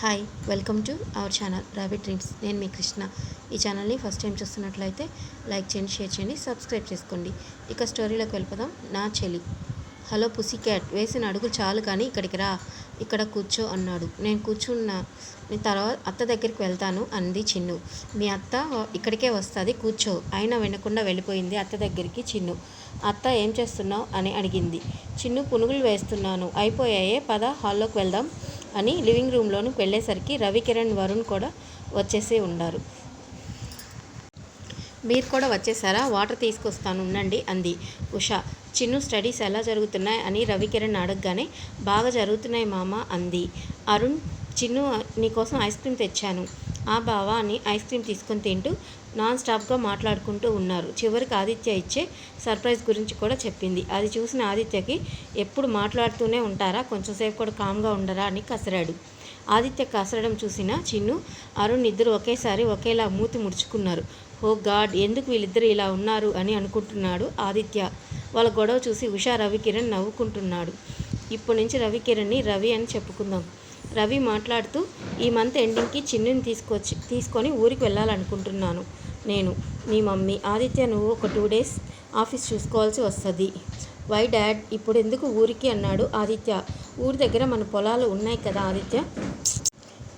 Hi welcome to our channel rabbit dreams నేను మీ కృష్ణ. ఈ ఛానల్ని ఫస్ట్ టైం చూస్తున్నట్లయితే లైక్ చేయండి షేర్ చేయండి సబ్స్క్రైబ్ చేసుకోండి. ఇక స్టోరీలోకి వెళ్ళిపోదాం. నా చెలి. హలో పుసి క్యాట్ వేసిన అడుగు చాలు కానీ ఇక్కడికి రా. ఇక్కడ కూర్చో అన్నాడు. నేను కూర్చున్న. నేను తర్వాత అత్త దగ్గరికి వెళ్తాను అంది చిన్ను. మీ అత్త ఇక్కడికే వస్తుంది కూర్చో. అయినా వినకుండా వెళ్ళిపోయింది అత్త దగ్గరికి చిన్ను. అత్త ఏం చేస్తున్నావు అని అడిగింది. చిన్ను పునుగులు వేస్తున్నాను. అయిపోయాయే పద హాల్లోకి వెళ్దాం అని లివింగ్ రూమ్లోనికి వెళ్ళేసరికి రవికిరణ్ వరుణ్ కూడా వచ్చేసి ఉన్నారు మీరు కూడా వచ్చేసారా? వాటర్ తీసుకొస్తాను ఉండండి అంది ఉషా. చిన్ను స్టడీస్ ఎలా జరుగుతున్నాయి అని రవికిరణ్ అడగగానే బాగా జరుగుతున్నాయి మామ అంది. అరుణ్ చిన్ను నీకోసం ఐస్ క్రీమ్ తెచ్చాను. ఆ బావా అని ఐస్ క్రీమ్ తీసుకొని తింటూ నాన్ స్టాప్గా మాట్లాడుకుంటూ ఉన్నారు. చివరికి ఆదిత్య ఇచ్చే సర్ప్రైజ్ గురించి కూడా చెప్పింది. అది చూసిన ఆదిత్యకి ఎప్పుడు మాట్లాడుతూనే ఉంటారా? కొంచెంసేపు కూడా కామ్గా ఉండరా? అని కసరాడు. ఆదిత్య కసరడం చూసిన చిన్ను అరుణ్ ఇద్దరు ఒకేసారి ఒకేలా మూతి ముడుచుకున్నారు. ఓ గాడ్ ఎందుకు వీళ్ళిద్దరు ఇలా ఉన్నారు? అని అనుకుంటున్నాడు ఆదిత్య. వాళ్ళ గొడవ చూసి ఉషా రవికిరణ్ నవ్వుకుంటున్నాడు. ఇప్పటి నుంచి రవికిరణ్ని రవి అని చెప్పుకుందాం. రవి మాట్లాడుతూ ఈ మంత్ ఎండింగ్కి చిన్నుని తీసుకొచ్చి తీసుకొని ఊరికి వెళ్ళాలనుకుంటున్నాను నేను. మీ మమ్మీ ఆదిత్య నువ్వు ఒక టూ డేస్ ఆఫీస్ చూసుకోవాల్సి వస్తుంది. వై డాడ్ ఇప్పుడు ఎందుకు ఊరికి అన్నాడు ఆదిత్య. ఊరి దగ్గర మన పొలాలు ఉన్నాయి కదా ఆదిత్య?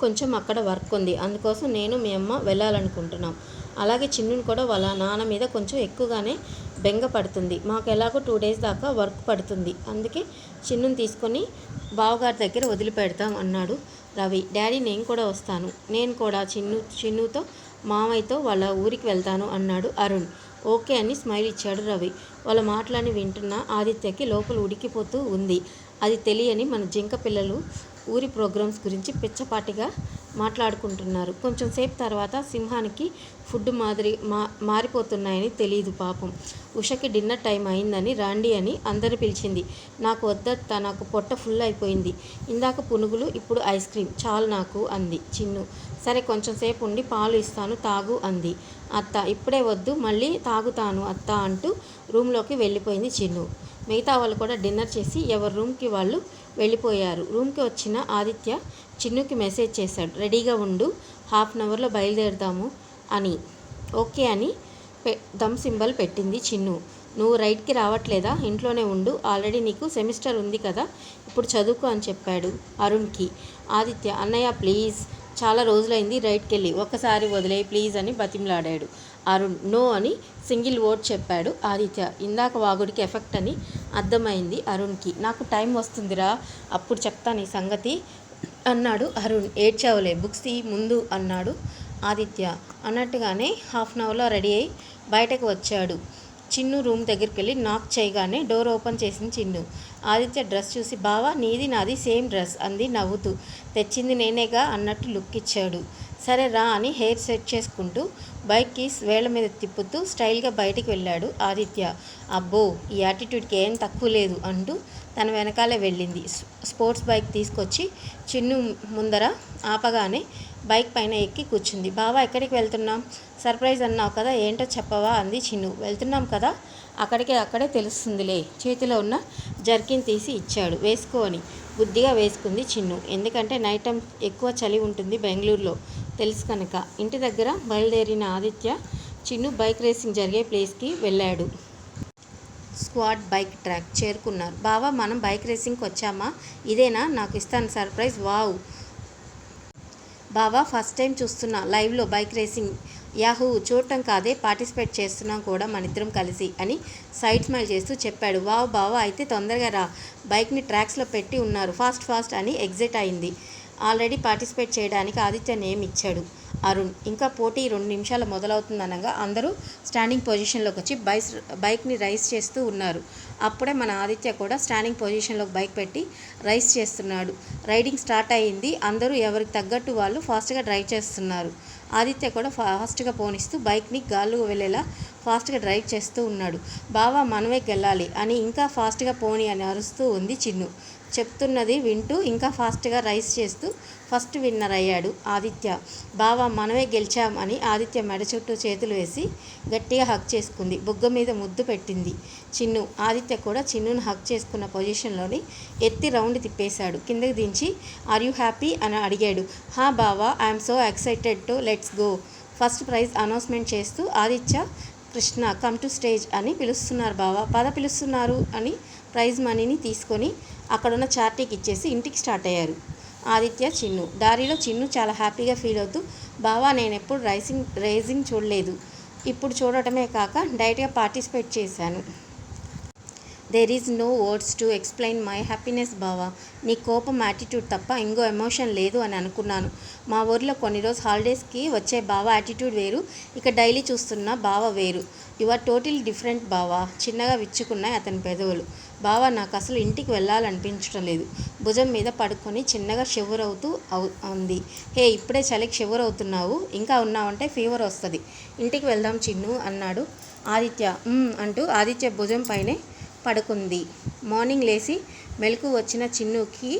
కొంచెం అక్కడ వర్క్ ఉంది. అందుకోసం నేను మీ అమ్మ వెళ్ళాలనుకుంటున్నాం. అలాగే చిన్నుని కూడా వాళ్ళ నాన్న మీద కొంచెం ఎక్కువగానే బెంగ పడుతుంది. మాకు ఎలాగో టూ డేస్ దాకా వర్క్ పడుతుంది. అందుకే చిన్నుని తీసుకొని బావగారి దగ్గర వదిలిపెడతాం అన్నాడు రవి. డాడీ నేను కూడా వస్తాను. నేను కూడా చిన్ను చిన్నుతో మామయ్యతో వాళ్ళ ఊరికి వెళ్తాను అన్నాడు అరుణ్. ఓకే అని స్మైల్ ఇచ్చాడు రవి. వాళ్ళ మాటలని వింటున్న ఆదిత్యకి లోపల ఉడికిపోతూ ఉంది. అది తెలియని మన జింక పిల్లలు ఊరి ప్రోగ్రామ్స్ గురించి పిచ్చపాటిగా మాట్లాడుకుంటున్నారు. కొంచెం సేపు తర్వాత సింహానికి ఫుడ్ మాదిరి మా మారిపోతున్నాయని తెలియదు పాపం. ఉషకి డిన్నర్ టైం అయిందని రాండి అని అందరు పిలిచింది. నాకు వద్దత్త నాకు పొట్ట ఫుల్ అయిపోయింది. ఇందాక పునుగులు ఇప్పుడు ఐస్ క్రీమ్. చాలు నాకు అంది చిన్ను. సరే కొంచెం సేపు ఉండి పాలు ఇస్తాను తాగు అంది. అత్త ఇప్పుడే వద్దు మళ్ళీ తాగుతాను అత్త అంటూ రూమ్లోకి వెళ్ళిపోయింది చిన్ను. మిగతా వాళ్ళు కూడా డిన్నర్ చేసి ఎవరి రూమ్కి వాళ్ళు వెళ్ళిపోయారు. రూమ్కి వచ్చిన ఆదిత్య చిన్నుకి మెసేజ్ చేశాడు. రెడీగా ఉండు హాఫ్ అన్ అవర్లో బయలుదేరుదాము అని. ఓకే అని పె దమ్ సింబల్ పెట్టింది చిన్ను. నువ్వు రైట్కి రావట్లేదా? ఇంట్లోనే ఉండు. ఆల్రెడీ నీకు సెమిస్టర్ ఉంది కదా ఇప్పుడు చదువుకో అని చెప్పాడు అరుణ్కి. ఆదిత్య అన్నయ్య ప్లీజ్ చాలా రోజులైంది రైట్కి వెళ్ళి ఒక్కసారి వదిలే ప్లీజ్ అని బతిమలాడాడు. అరుణ్ నో అని సింగిల్ ఓట్ చెప్పాడు ఆదిత్య. ఇందాక వాగుడికి ఎఫెక్ట్ అని అర్థమైంది అరుణ్కి. నాకు టైం వస్తుందిరా అప్పుడు చెప్తాను ఈ సంగతి అన్నాడు అరుణ్. ఏడ్చావులే బుక్స్ తీ ముందు అన్నాడు ఆదిత్య. అన్నట్టుగానే హాఫ్ అన్ అవర్లో రెడీ అయి బయటకు వచ్చాడు. చిన్ను రూమ్ దగ్గరికి వెళ్ళి నాక్ చేయగానే డోర్ ఓపెన్ చేసింది చిన్ను. ఆదిత్య డ్రెస్ చూసి బావా నీది నాది సేమ్ డ్రెస్ అంది నవ్వుతూ. తెచ్చింది నేనేగా అన్నట్టు లుక్ ఇచ్చాడు. సరే రా అని హెయిర్ సెట్ చేసుకుంటూ బైక్ కీస్ వేళ్ళ మీద తిప్పుతూ స్టైల్గా బయటికి వెళ్ళాడు ఆదిత్య. అబ్బో ఈ యాటిట్యూడ్కి ఏం తక్కువ లేదు అంటూ తన వెనకాలే వెళ్ళింది. స్పోర్ట్స్ బైక్ తీసుకొచ్చి చిన్ను ముందర ఆపగానే బైక్ పైన ఎక్కి కూర్చుంది. బావా ఎక్కడికి వెళ్తున్నాం? సర్ప్రైజ్ అన్నావు కదా ఏంటో చెప్పవా అంది చిన్ను. వెళ్తున్నాం కదా అక్కడికే అక్కడే తెలుస్తుందిలే. చేతిలో ఉన్న జర్కిన్ తీసి ఇచ్చాడు. వేసుకో అని బుద్ధిగా వేసుకుంది చిన్ను. ఎందుకంటే నైట్ టైం ఎక్కువ చలి ఉంటుంది బెంగళూరులో. తెలుసు కనుక. ఇంటి దగ్గర బయలుదేరిన ఆదిత్య చిన్ను బైక్ రేసింగ్ జరిగే ప్లేస్కి వెళ్ళాడు. స్క్వాడ్ బైక్ ట్రాక్ చేరుకున్నారు. బావా మనం బైక్ రేసింగ్కి వచ్చామా? ఇదేనా? నాకు ఇస్తాను సర్ప్రైజ్. వావ్! బావా ఫస్ట్ టైం చూస్తున్నా. లైవ్లో బైక్ రేసింగ్ యాహూ! చూడటం కాదే పార్టిసిపేట్ చేస్తున్నాం కూడా మన ఇద్దరం కలిసి అని సైడ్ స్మైల్ చేస్తూ చెప్పాడు. వావ్ బావా అయితే తొందరగా రా. బైక్ని ట్రాక్స్లో పెట్టి ఉన్నారు. ఫాస్ట్ ఫాస్ట్ అని ఎగ్జిట్ అయింది. ఆల్రెడీ పార్టిసిపేట్ చేయడానికి ఆదిత్య నేమ్ ఇచ్చాడు. అరుణ్ ఇంకా పోటీ రెండు నిమిషాలు మొదలవుతుందనగా అందరూ స్టాండింగ్ పొజిషన్లోకి వచ్చి బైస్ బైక్ని రైస్ చేస్తూ ఉన్నారు. అప్పుడే మన ఆదిత్య కూడా స్టాండింగ్ పొజిషన్లోకి బైక్ పెట్టి రైస్ చేస్తున్నాడు. రైడింగ్ స్టార్ట్ అయ్యింది. అందరూ ఎవరికి తగ్గట్టు వాళ్ళు ఫాస్ట్గా డ్రైవ్ చేస్తున్నారు. ఆదిత్య కూడా ఫాస్ట్గా పోనిస్తూ బైక్ని గాల్లో వెళ్ళేలా ఫాస్ట్గా డ్రైవ్ చేస్తూ ఉన్నాడు. బావా మనమే గెలాలి అని ఇంకా ఫాస్ట్గా పోని అని అరుస్తూ ఉంది చిన్ను. చెప్తున్నది వింటూ ఇంకా ఫాస్ట్గా రైస్ చేస్తూ ఫస్ట్ విన్నర్ అయ్యాడు ఆదిత్య. బావా మనమే గెలిచాం అని ఆదిత్య మెడ చుట్టూ చేతులు వేసి గట్టిగా హక్ చేసుకుంది. బుగ్గ మీద ముద్దు పెట్టింది. చిన్ను ఆదిత్య కూడా చిన్నును హక్ చేసుకున్న పొజిషన్లోని ఎత్తి రౌండ్ తిప్పేశాడు. కిందకి దించి ఆర్ యూ హ్యాపీ? అని అడిగాడు. హా బావా I'm so excited to let's go. First prize announcement చేస్తూ Aditya Krishna come to stage అని పిలుస్తున్నారు బావా. పద పిలుస్తున్నారు అని ప్రైజ్ మనీని తీసుకొని అక్కడున్న చార్టీకి ఇచ్చేసి ఇంటికి స్టార్ట్ అయ్యారు. ఆదిత్య చిన్ను. దారిలో చిన్ను చాలా హ్యాపీగా ఫీల్ అవుతూ బావా నేను ఎప్పుడు రైసింగ్ రైజింగ్ చూడలేదు. ఇప్పుడు చూడటమే కాక డైరెక్ట్గా పార్టిసిపేట్ చేశాను. There is no words to explain my happiness బావా. నీ కోపం యాటిట్యూడ్ తప్ప ఇంకో ఎమోషన్ లేదు అని అనుకున్నాను. మా ఊర్లో కొన్ని రోజు హాలిడేస్కి వచ్చే బావ యాటిట్యూడ్ వేరు. ఇక డైలీ చూస్తున్న బావ వేరు. యు ఆర్ టోటల్ డిఫరెంట్ బావా. చిన్నగా విచ్చుకున్నాయి అతని పెదవులు. బావా నాకు అసలు ఇంటికి వెళ్ళాలనిపించడం లేదు. భుజం మీద పడుకొని చిన్నగా షివరవుతూ అవు ఉంది హే ఇప్పుడే చలికి షివర్ అవుతున్నావు ఇంకా ఉన్నావంటే ఫీవర్ వస్తుంది. ఇంటికి వెళ్దాం చిన్ను అన్నాడు ఆదిత్య. అంటూ ఆదిత్య భుజం పైనే పడుకుంది. మార్నింగ్ లేచి మెలకు వచ్చిన చిన్నుకి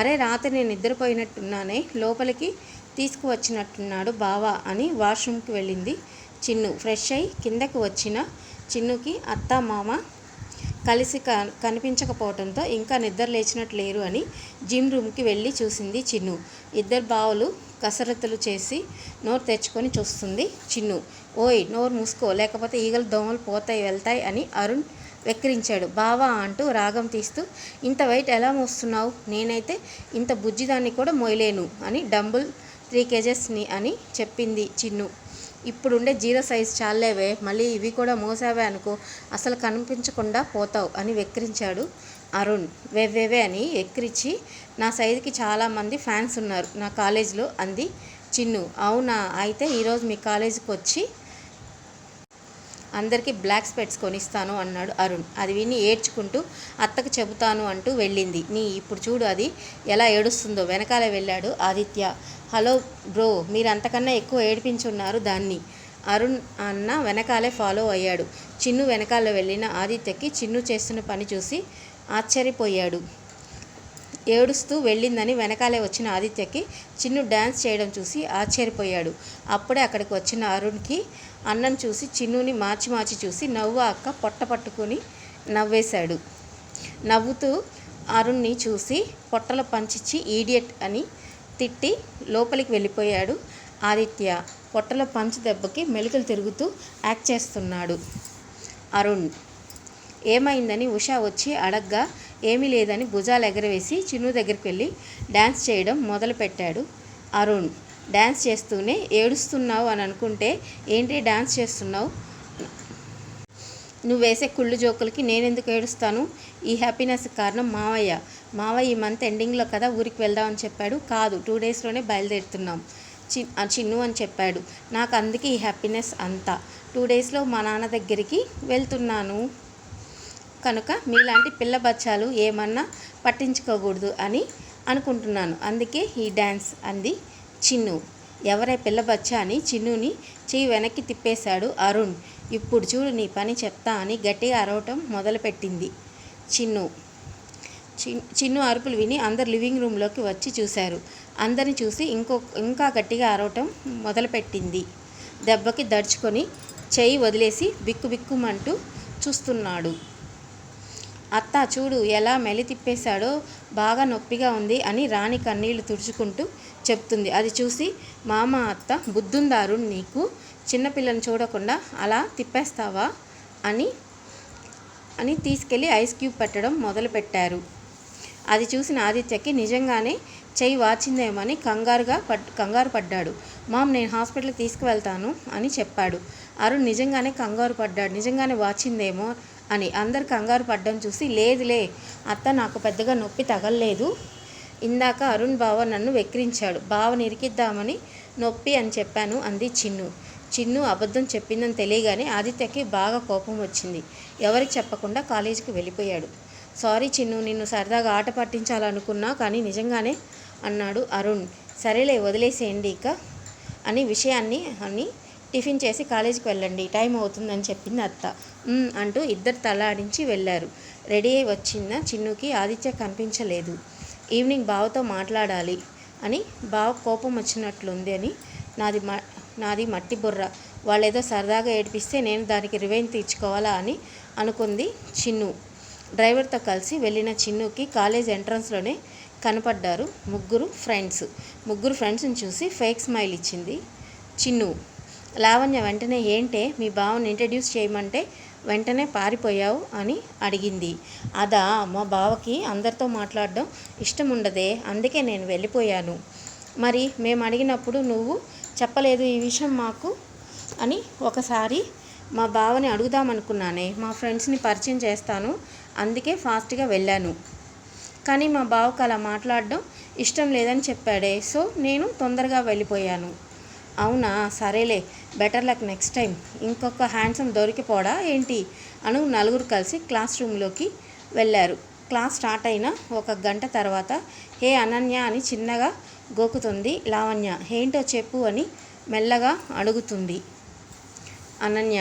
అరే రాత్రి నేను నిద్రపోయినట్టున్నానే లోపలికి తీసుకువచ్చినట్టున్నాడు బావా అని వాష్రూమ్కి వెళ్ళింది చిన్ను ఫ్రెష్ అయి కిందకు వచ్చిన చిన్నుకి అత్త మామ కలిసి క కనిపించకపోవడంతో ఇంకా నిద్ర లేచినట్లు లేరు అని జిమ్ రూమ్కి వెళ్ళి చూసింది చిన్ను. ఇద్దరు బావులు కసరత్తులు చేసి నోరు తెచ్చుకొని చూస్తుంది చిన్ను. ఓయ్ నోరు మూసుకో లేకపోతే ఈగలు దోమలు పోతాయి వెళ్తాయి అని అరుణ్ వెక్కిరించాడు. బావా అంటూ రాగం తీస్తూ ఇంత వెయిట్ ఎలా మోస్తున్నావు? నేనైతే ఇంత బుజ్జిదాన్ని కూడా మోయలేను అని డంబుల్ త్రీ కేజెస్ని అని చెప్పింది చిన్ను. ఇప్పుడుండే జీరో సైజ్ చాలేవే మళ్ళీ ఇవి కూడా మోసావే అనుకో అసలు కనిపించకుండా పోతావు అని వెక్కిరించాడు అరుణ్. వెవ్వేవే అని ఎక్కిరించి నా సైజుకి చాలామంది ఫ్యాన్స్ ఉన్నారు నా కాలేజీలో అంది చిన్ను. అవునా? అయితే ఈరోజు మీ కాలేజీకి వచ్చి అందరికీ బ్లాక్ స్పెట్స్ కొనిస్తాను అన్నాడు అరుణ్. అది విని ఏడ్చుకుంటూ అత్తకు చెబుతాను అంటూ వెళ్ళింది. నీ ఇప్పుడు చూడు అది ఎలా ఏడుస్తుందో. వెనకాలే వెళ్ళాడు ఆదిత్య. హలో బ్రో మీరు అంతకన్నా ఎక్కువ ఏడిపించున్నారు దాన్ని. అరుణ్ అన్న వెనకాలే ఫాలో అయ్యాడు. చిన్ను వెనకాల వెళ్ళిన ఆదిత్యకి చిన్ను చేస్తున్న పని చూసి ఆశ్చర్యపోయాడు. ఏడుస్తూ వెళ్ళిందని వెనకాలే వచ్చిన ఆదిత్యకి చిన్ను డ్యాన్స్ చేయడం చూసి ఆశ్చర్యపోయాడు. అప్పుడే అక్కడికి వచ్చిన అరుణ్కి అన్నం చూసి చిన్నుని మార్చి మార్చి చూసి నవ్వు అక్క పొట్ట పట్టుకొని నవ్వేశాడు. నవ్వుతూ అరుణ్ని చూసి పొట్టలు పంచిచ్చి ఈడియట్ అని తిట్టి లోపలికి వెళ్ళిపోయాడు. ఆదిత్య పొట్టలో పంచు దెబ్బకి మెలికలు తిరుగుతూ యాక్ట్ చేస్తున్నాడు. అరుణ్ ఏమైందని ఉషా వచ్చి అడగ్గా ఏమీ లేదని భుజాలు ఎగరవేసి చిన్ను దగ్గరికి వెళ్ళి డ్యాన్స్ చేయడం మొదలుపెట్టాడు. అరుణ్ డ్యాన్స్ చేస్తూనే ఏడుస్తున్నావు అని అనుకుంటే ఏంటి డ్యాన్స్ చేస్తున్నావు? నువ్వు వేసే కుళ్ళు జోకులకి నేనెందుకు ఏడుస్తాను? ఈ హ్యాపీనెస్ కారణం మావయ్య. మావయ్య ఈ మంత్ ఎండింగ్లో కదా ఊరికి వెళ్దామని చెప్పాడు. కాదు టూ డేస్లోనే బయలుదేరుతున్నాం. చి ఆ చిన్ను అని చెప్పాడు. నాకు అందుకే ఈ హ్యాపీనెస్ అంతా. టూ డేస్లో మా నాన్న దగ్గరికి వెళ్తున్నాను. కనుక మీలాంటి పిల్ల బచ్చాలు ఏమన్నా పట్టించుకోకూడదు అని అనుకుంటున్నాను. అందుకే ఈ డ్యాన్స్ అంది చిన్ను. ఎవరే పిల్ల బచ్చా అని చిన్నుని చెయ్యి వెనక్కి తిప్పేశాడు అరుణ్. ఇప్పుడు చూడు నీ పని చెప్తా అని గట్టిగా అరవటం మొదలుపెట్టింది. చిన్ను. చిన్ చిన్ను అరుపులు విని అందరు లివింగ్ రూమ్లోకి వచ్చి చూశారు. అందరిని చూసి ఇంకో ఇంకా గట్టిగా అరవటం మొదలుపెట్టింది. దెబ్బకి దడుచుకొని చెయ్యి వదిలేసి బిక్కు బిక్కుమంటూ చూస్తున్నాడు. అత్త చూడు ఎలా మెలి తిప్పేశాడో బాగా నొప్పిగా ఉంది అని రాణి కన్నీళ్ళు తుడుచుకుంటూ చెప్తుంది. అది చూసి మామ అత్త బుద్ధుందారు నీకు చిన్నపిల్లని చూడకుండా అలా తిప్పేస్తావా? అని అని తీసుకెళ్ళి ఐస్ క్యూబ్ పెట్టడం మొదలుపెట్టారు. అది చూసిన ఆదిత్యకి నిజంగానే చెయ్యి వాచిందేమని కంగారుగా పడ్ కంగారు పడ్డాడు. మామ్ నేను హాస్పిటల్కి తీసుకువెళ్తాను అని చెప్పాడు. అరుణ్ నిజంగానే కంగారు పడ్డాడు నిజంగానే వాచిందేమో అని అందరు కంగారు పడ్డం చూసి లేదులే అత్త నాకు పెద్దగా నొప్పి తగలలేదు ఇందాక అరుణ్ బావ నన్ను వెక్కిరించాడు. బావ నిరికిద్దామని నొప్పి అని చెప్పాను అంది చిన్ను. చిన్ను అబద్ధం చెప్పిందని తెలియగానే ఆదిత్యకి బాగా కోపం వచ్చింది. ఎవరికి చెప్పకుండా కాలేజీకి వెళ్ళిపోయాడు. సారీ చిన్ను నిన్ను సరదాగా ఆట పట్టించాలనుకున్నా కానీ నిజంగానే అన్నాడు అరుణ్. సరేలే వదిలేసేయండి ఇక అని విషయాన్ని అని టిఫిన్ చేసి కాలేజీకి వెళ్ళండి. టైం అవుతుందని చెప్పింది అత్త. అంటూ ఇద్దరు తలాడించి వెళ్ళారు. రెడీ అయి వచ్చిన చిన్నుకి ఆదిత్య కనిపించలేదు. ఈవినింగ్ బావతో మాట్లాడాలి అని బావ కోపం వచ్చినట్లుంది అని నాది మ నాది మట్టి బుర్ర. వాళ్ళేదో సరదాగా ఏడిపిస్తే నేను దానికి రివెంజ్ తీర్చుకోవాలా అని అనుకుంది చిన్ను. డ్రైవర్తో కలిసి వెళ్ళిన చిన్నుకి కాలేజ్ ఎంట్రన్స్లోనే కనపడ్డారు ముగ్గురు ఫ్రెండ్స్. ముగ్గురు ఫ్రెండ్స్ని చూసి ఫేక్ స్మైల్ ఇచ్చింది చిన్ను. లావణ్య వెంటనే ఏంటే మీ బావని ఇంట్రడ్యూస్ చేయమంటే వెంటనే పారిపోయావు అని అడిగింది. అదా మా బావకి అందరితో మాట్లాడడం ఇష్టం ఉండదే అందుకే నేను వెళ్ళిపోయాను. మరి మేము అడిగినప్పుడు నువ్వు చెప్పలేదు ఈ విషయం మాకు అని ఒకసారి మా బావని అడుగుదామనుకున్నానే మా ఫ్రెండ్స్ని పరిచయం చేస్తాను అందుకే ఫాస్ట్గా వెళ్ళాను. కానీ మా బావకు అలా మాట్లాడడం ఇష్టం లేదని చెప్పాడే సో నేను తొందరగా వెళ్ళిపోయాను. అవునా? సరేలే బెటర్ లక్ నెక్స్ట్ టైం. ఇంకొక హ్యాండ్సమ్ దొరికిపోడా ఏంటి? అను నలుగురు కలిసి క్లాస్ రూమ్లోకి వెళ్ళారు. క్లాస్ స్టార్ట్ అయిన ఒక గంట తర్వాత హే అనన్య అని చిన్నగా గోకుతుంది లావణ్య. ఏంటో చెప్పు అని మెల్లగా అడుగుతుంది అనన్య.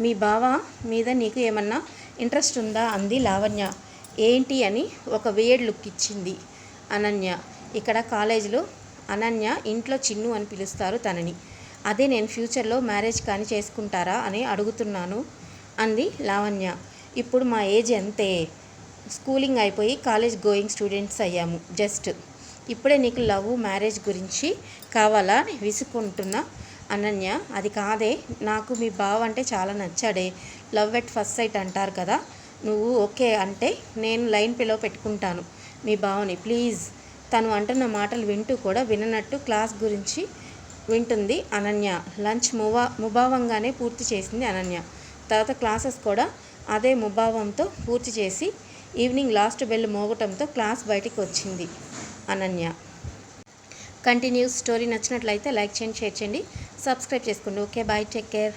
మీ బావ మీద నీకు ఏమన్నా ఇంట్రెస్ట్ ఉందా? అంది లావణ్య. ఏంటి అని ఒక వేడ్ లుక్ ఇచ్చింది అనన్య. ఇక్కడ కాలేజీలో అనన్య ఇంట్లో చిన్ను అని పిలుస్తారు తనని. అదే నేను ఫ్యూచర్లో మ్యారేజ్ కానీ చేసుకుంటారా అని అడుగుతున్నాను అంది లావణ్య. ఇప్పుడు మా ఏజ్ ఎంతే? స్కూలింగ్ అయిపోయి కాలేజ్ గోయింగ్ స్టూడెంట్స్ అయ్యాము జస్ట్. ఇప్పుడే నీకు లవ్ మ్యారేజ్ గురించి కావాలా అని విసుక్కుంటున్నా అనన్య. అది కాదే నాకు మీ బావ అంటే చాలా నచ్చాడే. లవ్ ఎట్ ఫస్ట్ సైట్ అంటారు కదా నువ్వు ఓకే అంటే నేను లైన్ పిలో పెట్టుకుంటాను మీ బావని. ప్లీజ్. తను అంటున్న మాటలు వింటూ కూడా విననట్టు క్లాస్ గురించి వింటుంది అనన్య. లంచ్ మువా ముభావంగానే పూర్తి చేసింది అనన్య. తర్వాత క్లాసెస్ కూడా అదే ముభావంతో పూర్తి చేసి ఈవినింగ్ లాస్ట్ బెల్ మోగటంతో క్లాస్ బయటికి వచ్చింది అనన్య. కంటిన్యూస్ స్టోరీ నచ్చినట్లయితే లైక్ చేయండి షేర్ చేయండి. సబ్స్క్రైబ్ చేసుకోండి. Okay bye. Take care.